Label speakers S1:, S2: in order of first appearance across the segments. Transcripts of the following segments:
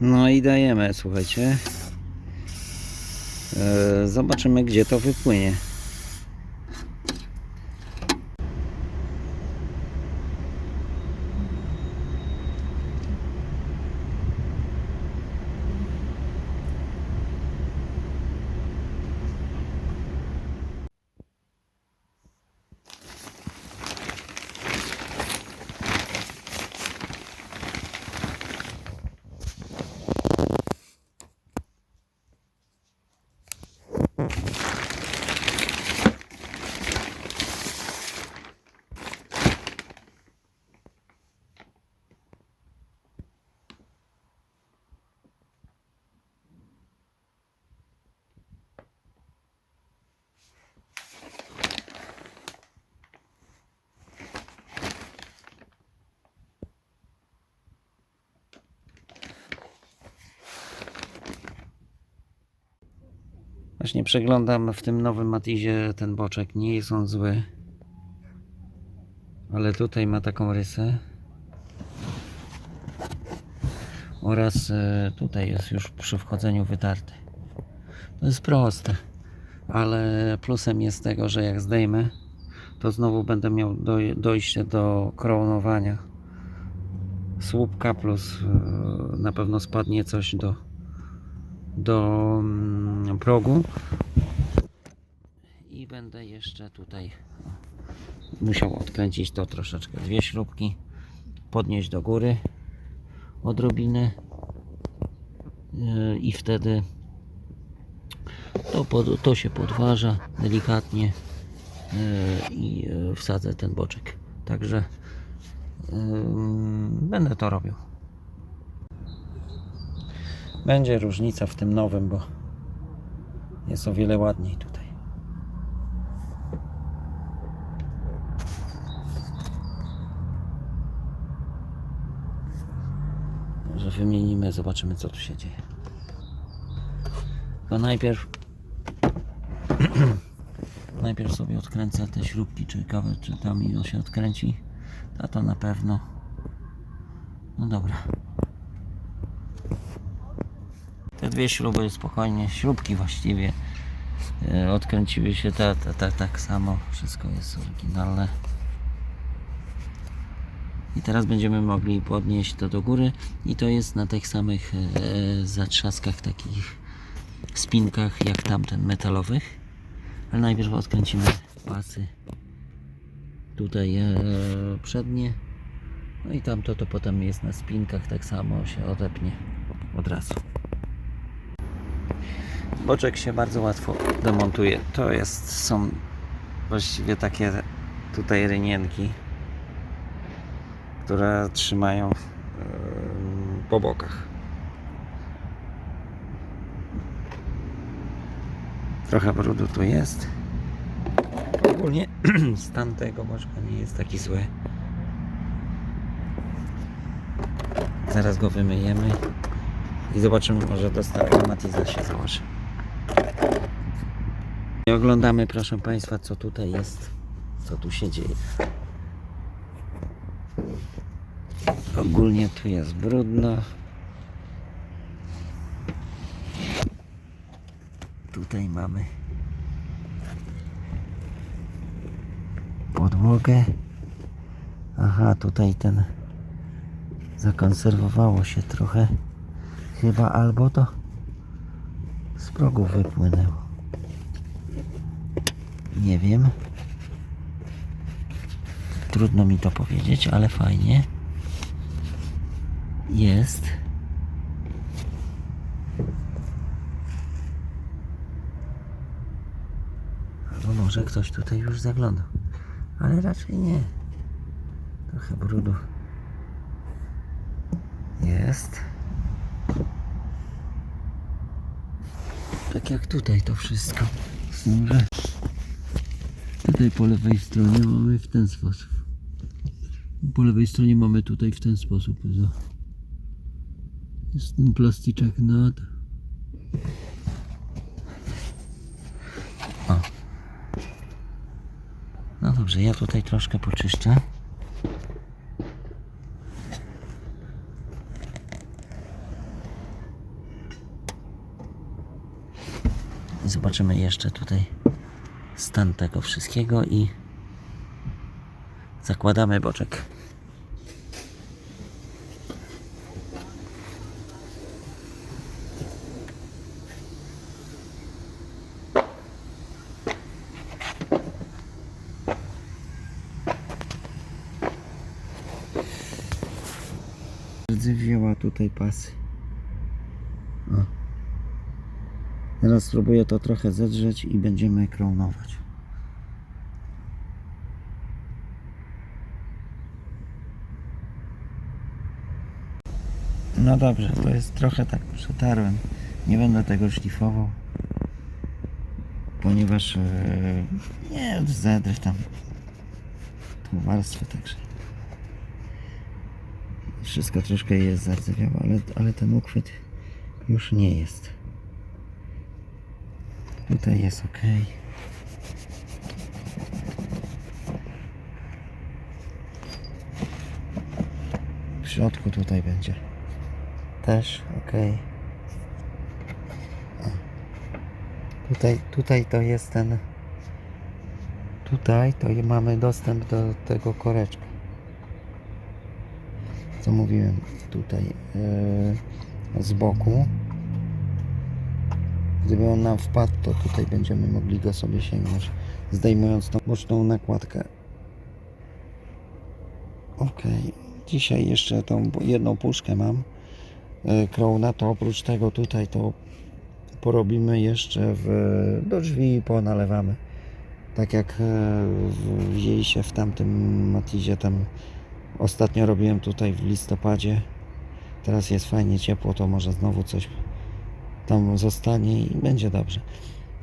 S1: No i dajemy, słuchajcie. E, Zobaczymy, gdzie to wypłynie. Właśnie przeglądam w tym nowym Matizie ten boczek. Nie jest on zły. Ale tutaj ma taką rysę. Oraz e, tutaj jest już przy wchodzeniu wytarty. To jest proste. Ale plusem jest tego, że jak zdejmę, to znowu będę miał doj- dojście do kronowania słupka plus e, na pewno spadnie coś do do mm, progu. I będę jeszcze tutaj musiał odkręcić to troszeczkę dwie śrubki podnieść do góry odrobinę Yy, i wtedy to, pod, to się podważa delikatnie yy, i yy, wsadzę ten boczek. Także będę to robił będzie różnica w tym nowym, bo jest o wiele ładniej tutaj. Może wymienimy, zobaczymy co tu się dzieje. To najpierw najpierw sobie odkręcę te śrubki, czy kawę, czy tam i się odkręci. A to na pewno. No dobra. Dwie śruby spokojnie, śrubki właściwie e, odkręciły się ta, ta, ta, tak samo. Wszystko jest oryginalne. I teraz będziemy mogli podnieść to do góry i to jest na tych samych e, zatrzaskach, takich spinkach jak tamten metalowych. Ale najpierw odkręcimy pasy tutaj e, przednie. No i tamto to potem jest na spinkach, tak samo się odepnie od razu. Boczek się bardzo łatwo demontuje. To jest, są właściwie takie tutaj rynienki, które trzymają po bokach. Trochę brudu tu jest. Ogólnie stan tego boczka nie jest taki zły. Zaraz go wymyjemy i zobaczymy, może do starego Matiza się założy. I oglądamy, proszę Państwa, co tutaj jest, co tu się dzieje. Ogólnie tu jest brudno. Tutaj mamy podłogę. Aha, tutaj ten zakonserwowało się trochę. Chyba albo to z progu wypłynęło. Nie wiem. Trudno mi to powiedzieć, ale fajnie. Jest. Albo może ktoś tutaj już zaglądał. Ale raczej nie. Trochę brudu. Jest. Tak jak tutaj to wszystko. Z tym, że Tutaj po lewej stronie mamy w ten sposób. Po lewej stronie mamy tutaj w ten sposób. Jest ten plasticzek nad. O. No dobrze, ja tutaj troszkę poczyszczę. Zobaczymy jeszcze tutaj stan tego wszystkiego i zakładamy boczek. Wzięła tutaj pasy. Teraz spróbuję to trochę zedrzeć i będziemy kronować. No dobrze, to jest trochę tak przetarłem. Nie będę tego szlifował. Ponieważ e, nie zedrę tam tą warstwę także. Wszystko troszkę jest zardzewiałe, ale, ale ten uchwyt już nie jest. Tutaj jest ok. W środku tutaj będzie też ok. Tutaj, tutaj to jest ten. Tutaj to mamy dostęp do tego koreczka. Co mówiłem tutaj yy, z boku. Gdyby on nam wpadł, to tutaj będziemy mogli go sobie sięgnąć, zdejmując tą boczną nakładkę. Ok, dzisiaj jeszcze tą jedną puszkę mam e, Krona, to oprócz tego tutaj to porobimy jeszcze w, do drzwi i ponalewamy. Tak jak e, w- widzieliście w tamtym Matizie, tam ostatnio robiłem tutaj w listopadzie. Teraz jest fajnie ciepło, to może znowu coś tam zostanie i będzie dobrze.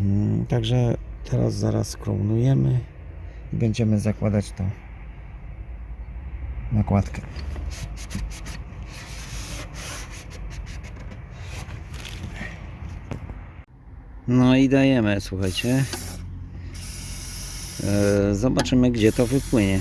S1: Mm, Także teraz zaraz krounujemy i będziemy zakładać to nakładkę. No i dajemy, słuchajcie. E, Zobaczymy, gdzie to wypłynie.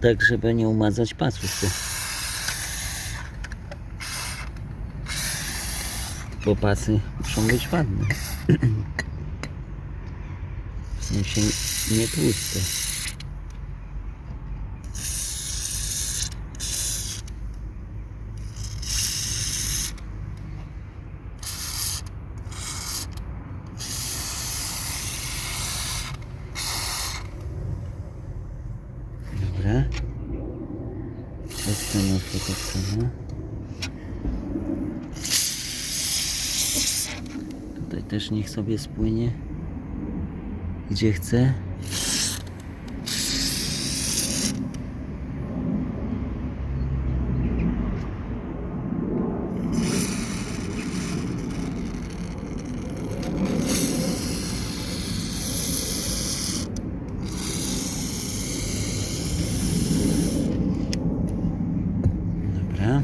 S1: Tak, żeby nie umazać pasów. Bo, pasy muszą być ładne. W sensie nie tłuste. Też niech sobie spłynie. Gdzie chce. Dobra.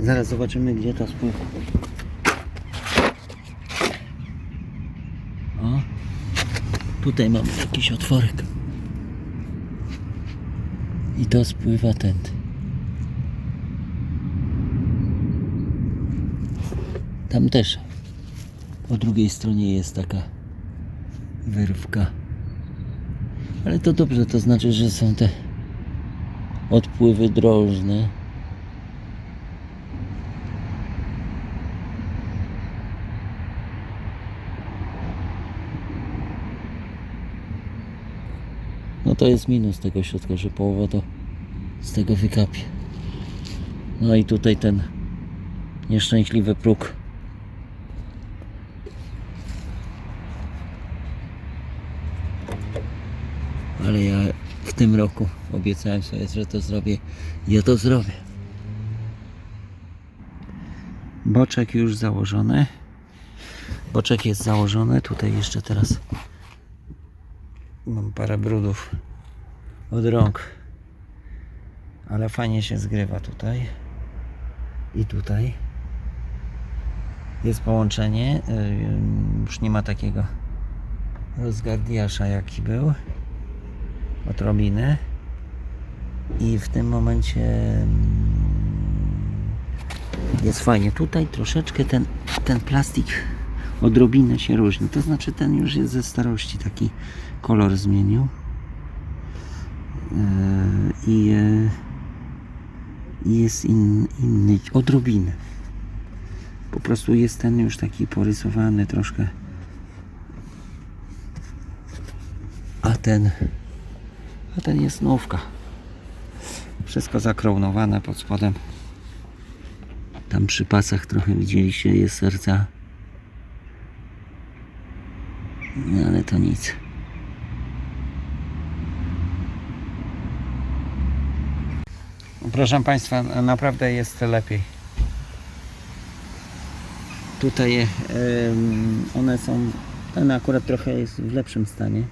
S1: Zaraz zobaczymy, gdzie to spływa. O, tutaj mamy jakiś otworek. I to spływa tędy. Tam też. Po drugiej stronie jest taka wyrwka. Ale to dobrze, to znaczy, że są te odpływy drożne. No to jest minus tego środka, że połowa to z tego wykapie. No i tutaj ten nieszczęśliwy próg. Ale ja w tym roku. Obiecałem sobie, że to zrobię. Ja to zrobię. Boczek już założony. Boczek jest założony. Tutaj jeszcze teraz mam parę brudów od rąk. Ale fajnie się zgrywa tutaj i tutaj. Jest połączenie. Yy, Już nie ma takiego rozgardiasza jaki był. Odrobiny. I w tym momencie mm, jest fajnie. Tutaj troszeczkę ten, ten plastik odrobinę się różni. To znaczy ten już jest ze starości taki kolor zmienił. I yy, i jest in, inny, odrobinę. Po prostu jest ten już taki porysowany troszkę. A ten, a ten jest nówka. Wszystko zakrołnowane pod spodem. Tam przy pasach trochę widzieliście, jest serca. No ale to nic. Proszę Państwa, naprawdę jest lepiej. Tutaj one są, ten akurat trochę jest w lepszym stanie.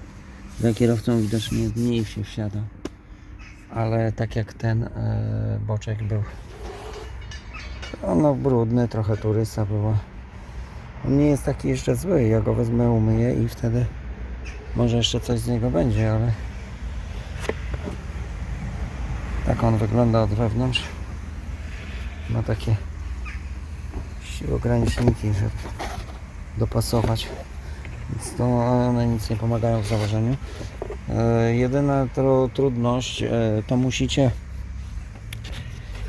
S1: Za kierowcą widocznie mniej się wsiada. Ale tak jak ten e, boczek był. Ono brudny, trochę turysa było. On nie jest taki jeszcze zły. Ja go wezmę, umyję i wtedy może jeszcze coś z niego będzie, ale tak on wygląda od wewnątrz. Ma takie ograniczniki, żeby dopasować. Więc to one nic nie pomagają w założeniu. E, jedyna trudność e, to musicie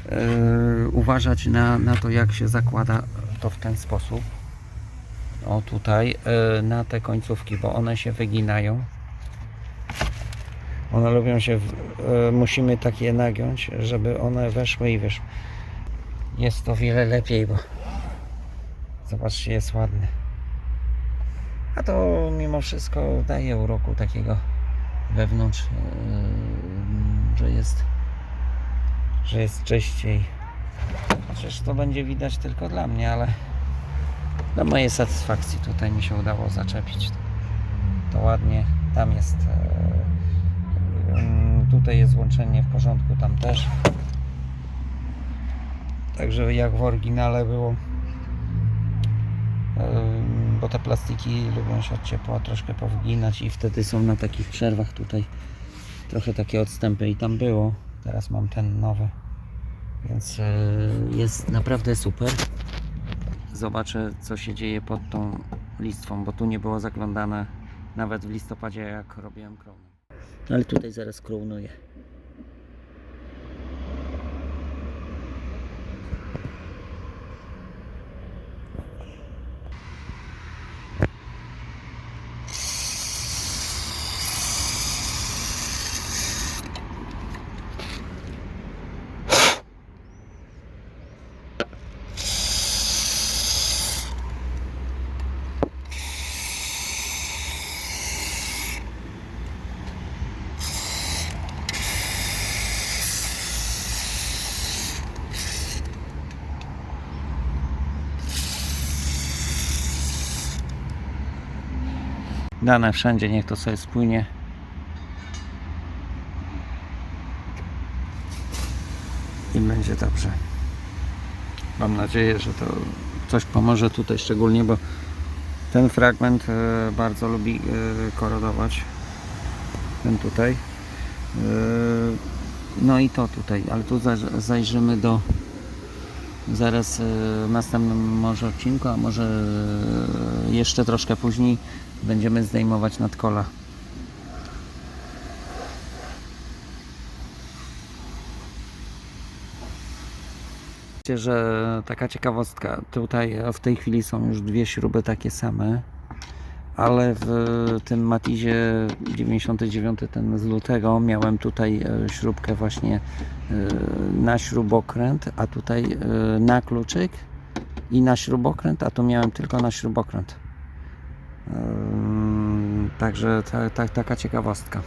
S1: e, uważać na, na to jak się zakłada to w ten sposób. O tutaj e, na te końcówki, bo one się wyginają. One lubią się, e, musimy tak je nagiąć, żeby one weszły i wyszły. Jest to wiele lepiej, bo zobaczcie, jest ładny. A to mimo wszystko daje uroku takiego wewnątrz, e, że jest, że jest czyściej. Chociaż to będzie widać tylko dla mnie, ale dla mojej satysfakcji tutaj mi się udało zaczepić. To ładnie, tam jest e, mm, tutaj jest łączenie w porządku, tam też. Także jak w oryginale było. Bo te plastiki lubią się od ciepła troszkę powginać i wtedy są na takich przerwach tutaj trochę takie odstępy i tam było. Teraz mam ten nowy. Więc e, jest naprawdę super. Zobaczę co się dzieje pod tą listwą, bo tu nie było zaglądane nawet w listopadzie jak robiłem kronę. Ale tutaj zaraz kronuję. Dane wszędzie, niech to sobie spłynie. I będzie dobrze. Mam nadzieję, że to coś pomoże tutaj szczególnie, bo ten fragment e, bardzo lubi e, korodować. Ten tutaj. E, No i to tutaj, ale tu za- zajrzymy do zaraz w następnym może odcinku, a może jeszcze troszkę później będziemy zdejmować nadkola. Wiecie, że taka ciekawostka, tutaj w tej chwili są już dwie śruby takie same, ale w tym Matizie 99 ten z lutego miałem tutaj e, śrubkę właśnie e, na śrubokręt, a tutaj e, na kluczyk i na śrubokręt, a tu miałem tylko na śrubokręt. Także ta, ta, taka ciekawostka.